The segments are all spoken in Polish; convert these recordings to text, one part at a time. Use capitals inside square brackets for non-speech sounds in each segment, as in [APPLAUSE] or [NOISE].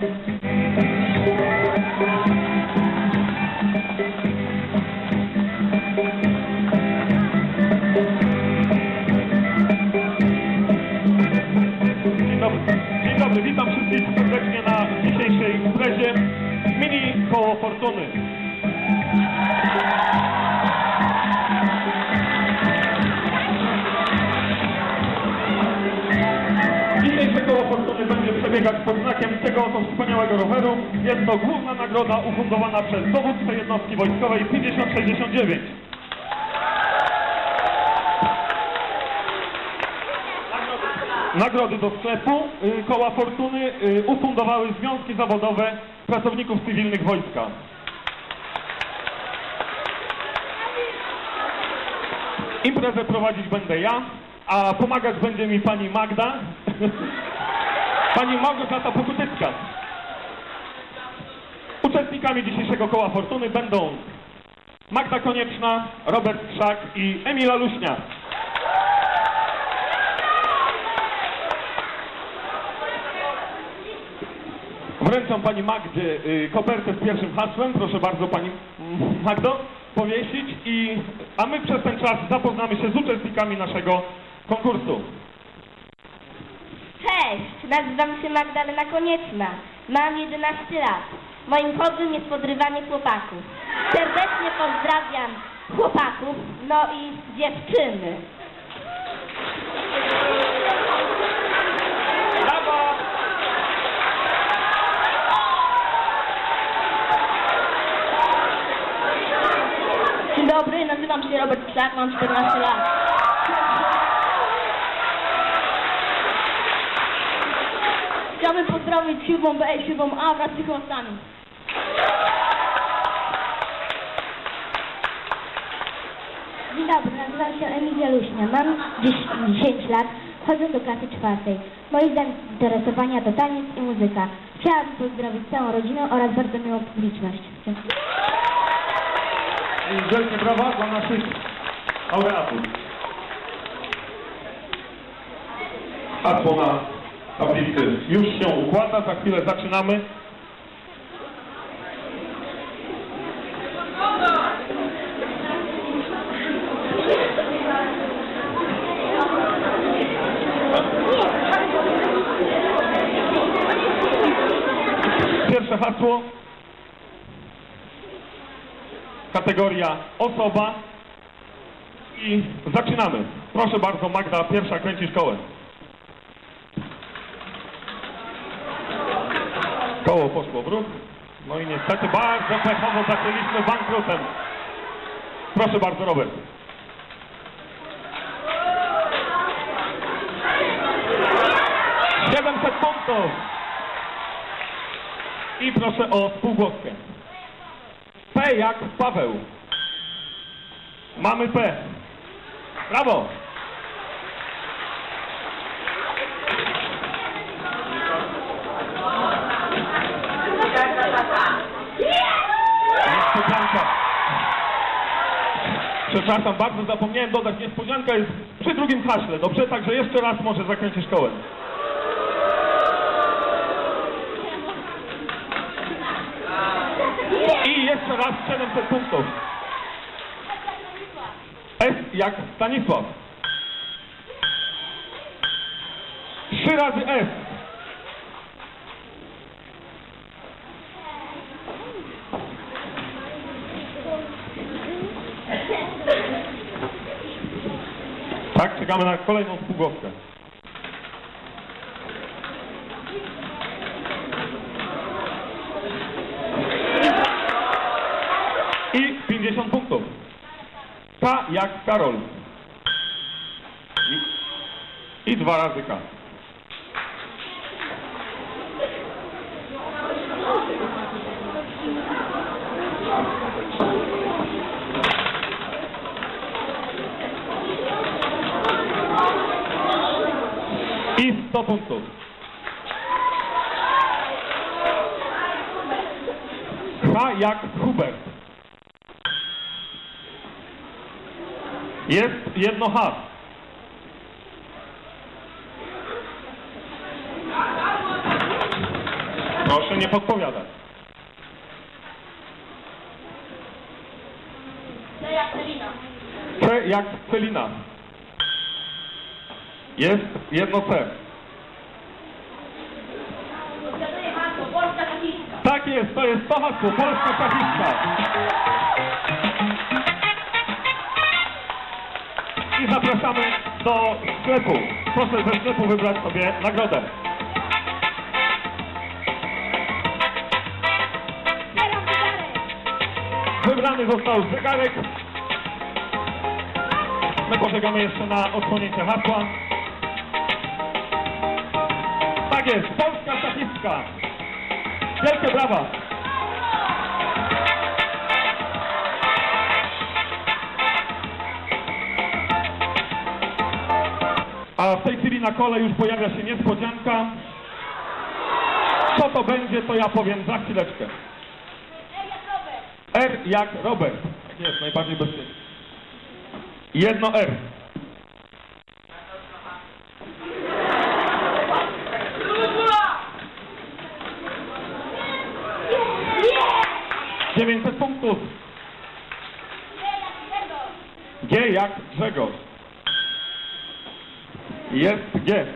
Thank you. To główna nagroda ufundowana przez dowódcę jednostki wojskowej 5069. Nagrody do sklepu y, Koła Fortuny y, ufundowały związki zawodowe pracowników cywilnych wojska. Imprezę prowadzić będę ja, a pomagać będzie mi pani Magda, [LAUGHS] pani Małgorzata Pokutycka. Uczestnikami dzisiejszego Koła Fortuny będą Magda Konieczna, Robert Krzak i Emila Luśnia. Wręczam pani Magdzie y, kopertę z pierwszym hasłem. Proszę bardzo pani Magdo powiesić i a my przez ten czas zapoznamy się z uczestnikami naszego konkursu. Cześć, nazywam się Magdalena Konieczna. Mam 11 lat. Moim hobby jest podrywanie chłopaków. Serdecznie pozdrawiam chłopaków, no i dziewczyny. Brawo! Dzień dobry, nazywam się Robert Krzak, mam 14 lat. Chciałbym pozdrowić siódmą B i siódmą A wraz z ich. Dzień dobry, nazywam się Emilia Luśnia, mam dziś 10 lat, chodzę do klasy czwartej. Moje zainteresowania to taniec i muzyka. Chciałabym pozdrowić całą rodzinę oraz bardzo miłą publiczność. Dziękuję. I wielkie brawa dla naszych laureatów. Hasło na tablicy już się układa, za chwilę zaczynamy. Kategoria osoba. I zaczynamy. Proszę bardzo, Magda, pierwsza kręci szkołę. Koło poszło w ruch. No i niestety bardzo pechowo zaczęliśmy bankrutem. Proszę bardzo, Robert. Siedemset punktów. I proszę o spółgłoskę. Jak Paweł. Mamy P. Brawo. Niespodzianka. Przepraszam bardzo, zapomniałem dodać, niespodzianka jest przy drugim haśle, dobrze? Także jeszcze raz może zakręcić szkołę. Raz 700 punktów. S jak Stanisław. Trzy razy S. Tak, czekamy na kolejną spółgłoskę. K jak Karol. I, i dwa razy K. I 100 punktów. H jak Hubert. Jest jedno H. Proszę nie podpowiadać. C jak Celina. Jest jedno C. Tak jest, to jest to hasło, polska szachista. I zapraszamy do sklepu. Proszę ze sklepu wybrać sobie nagrodę. Wybrany został zegarek. My poczekamy jeszcze na odsłonięcie hasła. Tak jest, polska szachistka. Wielkie brawa. W tej chwili na kole już pojawia się niespodzianka. Co to będzie, to ja powiem za chwileczkę. R jak Robert. Tak jest, najbardziej bezpiecznie. Jedno R. Dziewięćset punktów. G jak Grzegorz. Jest G.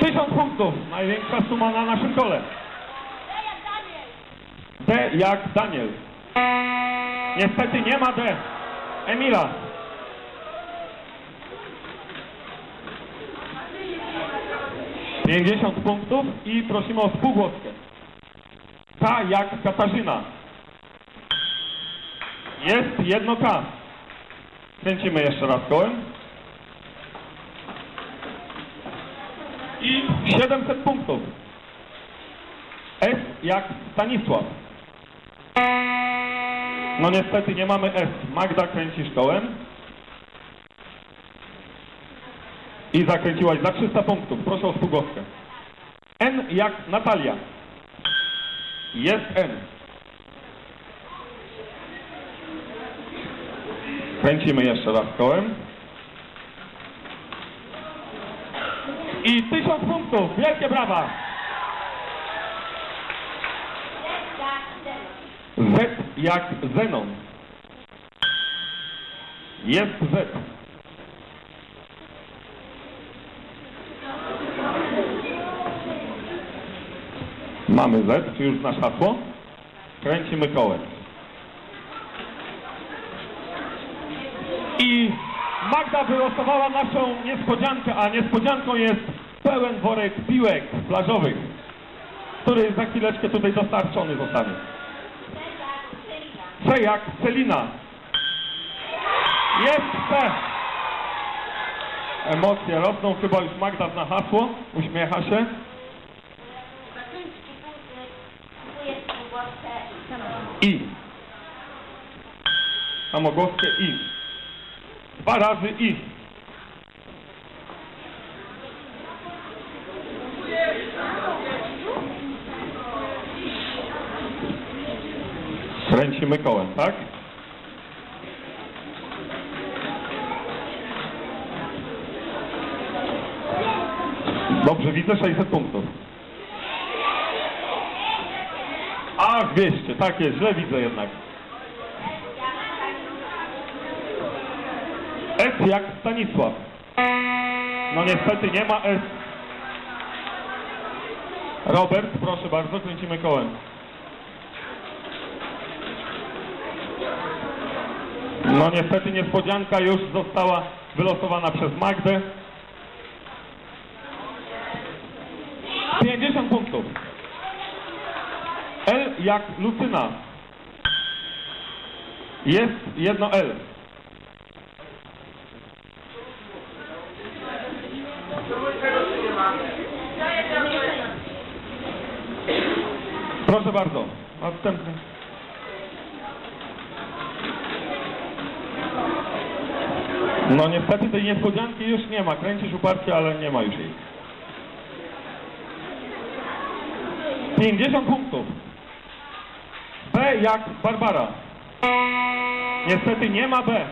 Tysiąc punktów. Największa suma na naszym kole. D jak Daniel. Niestety nie ma D. Emila. Pięćdziesiąt punktów i prosimy o spółgłoskę. K jak Katarzyna. Jest jedno K. Kręcimy jeszcze raz kołem. I 700 punktów. S jak Stanisław. No niestety nie mamy S. Magda kręci szkołem. I zakręciłaś za 300 punktów. Proszę o spółgłoskę. N jak Natalia. Jest N. Kręcimy jeszcze raz kołem. I 1000 punktów. Wielkie brawa. Z jak Zenon. Jest Z. Mamy Z, czy już znasz hasło? Kręcimy kołem. I Magda wylosowała naszą niespodziankę, a niespodzianką jest pełen worek piłek plażowych, który za chwileczkę tutaj dostarczony zostanie. C jak Celina. Jest C. Emocje rosną, chyba już Magda zna hasło, uśmiecha się. I. Samogłoskę I. Dwa razy I. Kręcimy kołem, tak? Dobrze, widzę 600 punktów. Ach, 200, tak jest, źle widzę jednak. S jak Stanisław. No niestety nie ma S. Robert, proszę bardzo, kręcimy kołem. No niestety niespodzianka już została wylosowana przez Magdę. 50 punktów. L jak Lucyna. Jest jedno L. Proszę bardzo. Następny. No niestety tej niespodzianki już nie ma. Kręcisz uparcie, ale nie ma już jej. 50 punktów. B jak Barbara. Niestety nie ma B.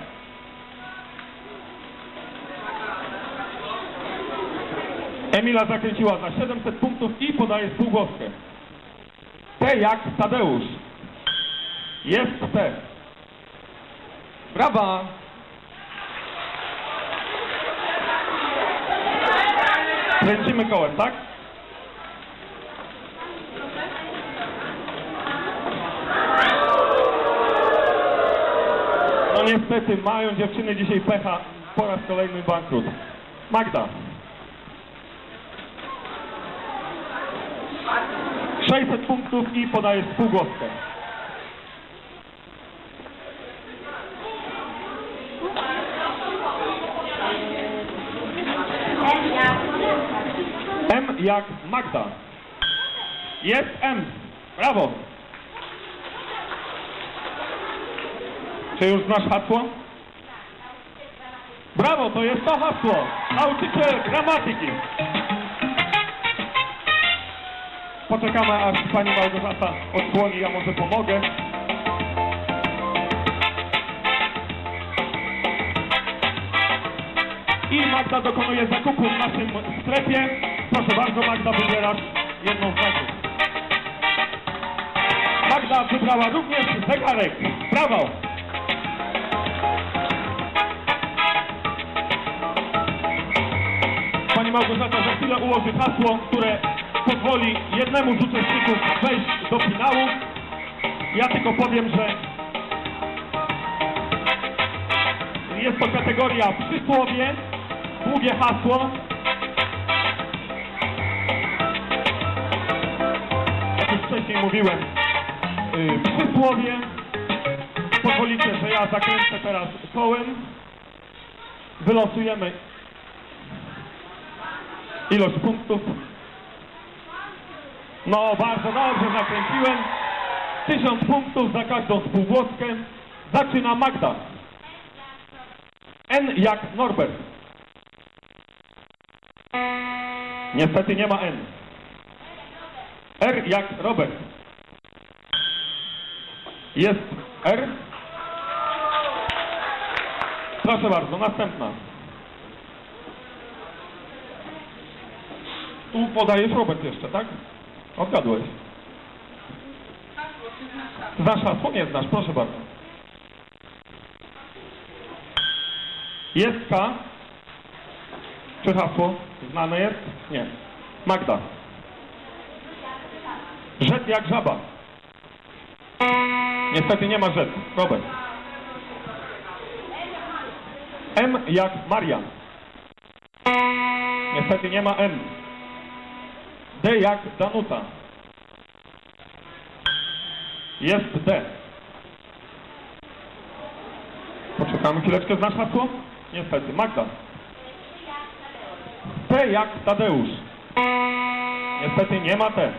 Emila zakręciła na 700 punktów i podaje spółgłoskę. T jak Tadeusz. Jest T. Brawa! Kręcimy kołem, tak? No niestety mają dziewczyny dzisiaj pecha. Po raz kolejny bankrut. Magda. 600 punktów i podaje spółgłoskę. M jak Magda. Jest M. Brawo. Czy już znasz hasło? Brawo, to jest to hasło. Nauczyciel gramatyki. Poczekamy, aż pani Małgorzata odsłoni, ja może pomogę. I Magda dokonuje zakupu w naszym sklepie. Proszę bardzo, Magda, wybierasz jedną z nagród. Magda wybrała również zegarek. Brawo! Pani Małgorzata za chwilę ułoży hasło, które pozwoli jednemu z uczestników wejść do finału. Ja tylko powiem, że jest to kategoria przysłowie, długie hasło. Jak już wcześniej mówiłem, yy, przysłowie. Pozwolicie, że ja zakręcę teraz kołem. Wylosujemy ilość punktów. No, bardzo dobrze zakręciłem. Tysiąc punktów za każdą spółgłoskę. Zaczyna Magda. N jak Norbert. Niestety nie ma N. R jak Robert. Jest R. Proszę bardzo, następna. Tu podajesz Robert jeszcze, tak? Odgadłeś. Znasz hasło? Nie znasz, proszę bardzo. Jest K. Czy hasło znane jest? Nie. Magda. Rzet jak żaba. Niestety nie ma rzet. Robert. M jak Marian. Niestety nie ma M. D jak Danuta. Jest D. Poczekamy chwileczkę, znasz hasło? Niestety, Magda. T jak Tadeusz. Niestety nie ma T.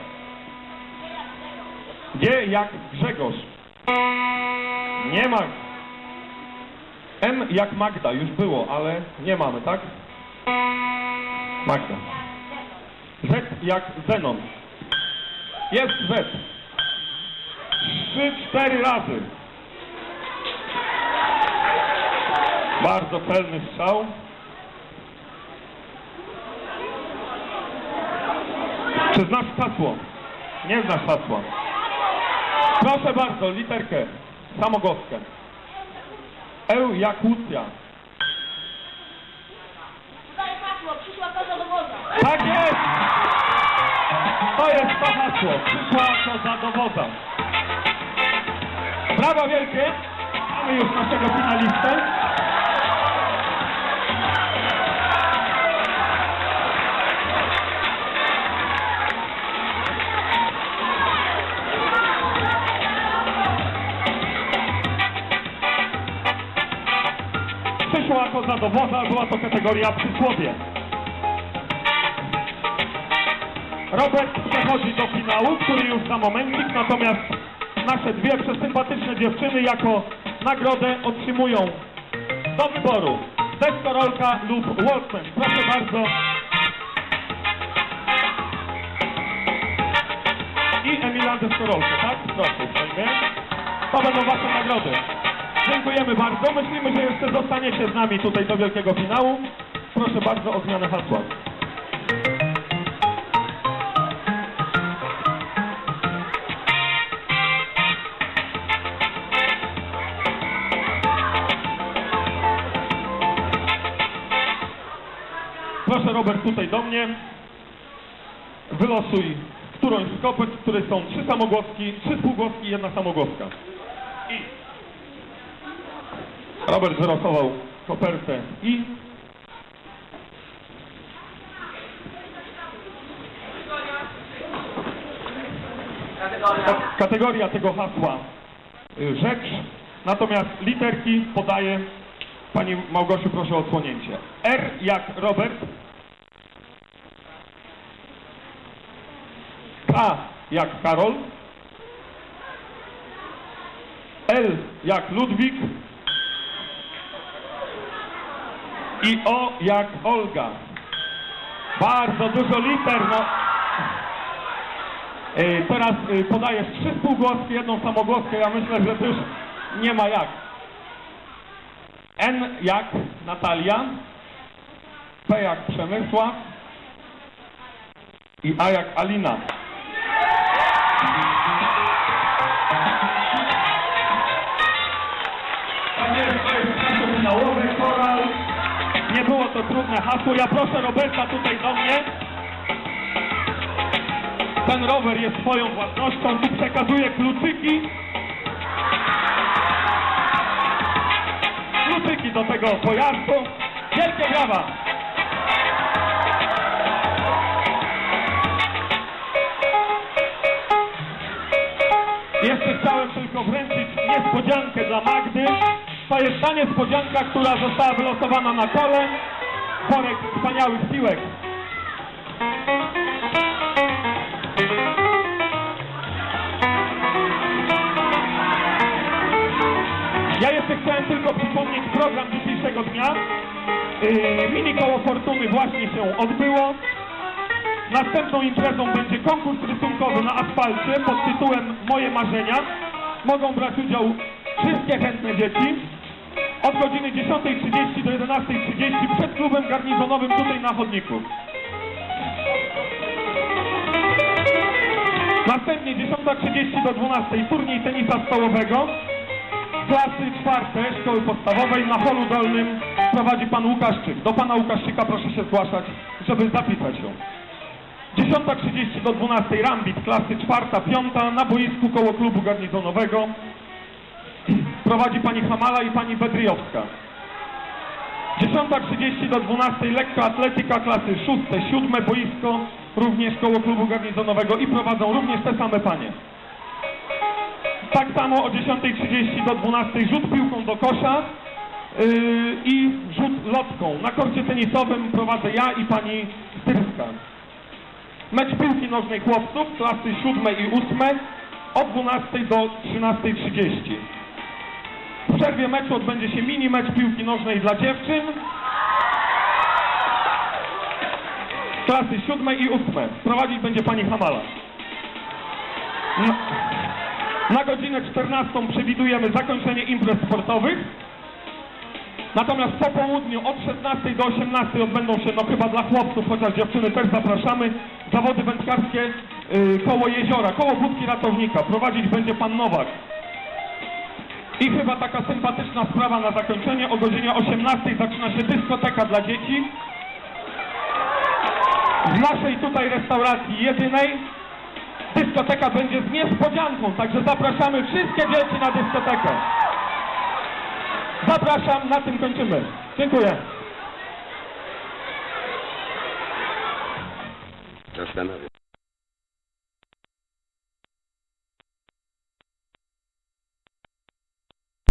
G jak Grzegorz. Nie ma. M jak Magda, już było, ale nie mamy, tak? Magda. Jak Zenon. Jest Z. Trzy, cztery razy. Bardzo celny strzał. Czy znasz hasło? Nie znasz hasła. Proszę bardzo, literkę. Samogłoskę. Eł jak Łucja. Tutaj hasło, przyszła koza do woza. Tak jest! To jest to hasło. Przyszła koza do woda. Brawo wielkie! Mamy już naszego finalistę. Przyszła koza do woda, była to kategoria przysłowie. Robert przechodzi do finału, który już za momencik, natomiast nasze dwie przesympatyczne dziewczyny jako nagrodę otrzymują do wyboru deskorolka lub Walkman. Proszę bardzo. I Emilan deskorolkę, tak? Proszę uprzejmie. To będą wasze nagrody. Dziękujemy bardzo. Myślimy, że jeszcze zostaniecie z nami tutaj do wielkiego finału. Proszę bardzo o zmianę hasła. Proszę Robert tutaj do mnie. Wylosuj którąś z kopyt, w której są trzy samogłoski, trzy spółgłoski i jedna samogłoska. I. Robert wylosował kopertę i. Ka- kategoria tego hasła. Rzecz, natomiast literki podaje. Pani Małgosiu, proszę o odsłonięcie. R jak Robert, K jak Karol, L jak Ludwik i O jak Olga. Bardzo dużo liter, no. E, Teraz e, podajesz trzy spółgłoski, jedną samogłoskę. Ja myślę, że to już nie ma jak. N jak Natalia, P jak Przemysław i A jak Alina. To trudne. Ja proszę Roberta tutaj do mnie. Ten rower jest twoją własnością. Tu przekazuję kluczyki. Kluczyki do tego pojazdu. Wielkie brawa! Jeszcze chciałem tylko wręczyć niespodziankę dla Magdy. To jest ta niespodzianka, która została wylosowana na kole. Wspaniałych piłek. Ja jeszcze chciałem tylko przypomnieć program dzisiejszego dnia. Yy, mini koło fortuny właśnie się odbyło. Następną imprezą będzie konkurs rysunkowy na asfalcie pod tytułem Moje marzenia. Mogą brać udział wszystkie chętne dzieci. Od godziny 10.30 do 11.30 przed klubem garnizonowym tutaj na chodniku. Następnie 10.30 do 12.00 turniej tenisa stołowego. Klasy czwarte szkoły podstawowej na holu dolnym prowadzi pan Łukaszczyk. Do pana Łukaszczyka proszę się zgłaszać, żeby zapisać się. 10.30 do 12.00 Rambit, klasy czwarta, piąta na boisku koło klubu garnizonowego. Prowadzi pani Hamala i pani Bedryjowska. 10.30 do 12.00 lekka atletyka, klasy szóste, siódme boisko, również koło klubu garnizonowego i prowadzą również te same panie. Tak samo o 10.30 do 12.00 rzut piłką do kosza yy, i rzut lotką. Na korcie tenisowym prowadzę ja i pani Styrska. Mecz piłki nożnej chłopców, klasy 7 i 8 od 12 do 13.30. Przerwie meczu odbędzie się mini mecz piłki nożnej dla dziewczyn. Klasy 7 i 8. Prowadzić będzie pani Hamala. Na, na godzinę 14 przewidujemy zakończenie imprez sportowych. Natomiast po południu od 16 do 18 odbędą się, no chyba dla chłopców, chociaż dziewczyny też zapraszamy, zawody wędkarskie yy, koło jeziora, koło budki ratownika. Prowadzić będzie pan Nowak. I chyba taka sympatyczna sprawa na zakończenie. O godzinie 18 zaczyna się dyskoteka dla dzieci. W naszej tutaj restauracji jedynej dyskoteka będzie z niespodzianką, także zapraszamy wszystkie dzieci na dyskotekę. Zapraszam, na tym kończymy. Dziękuję. Zastanawiam.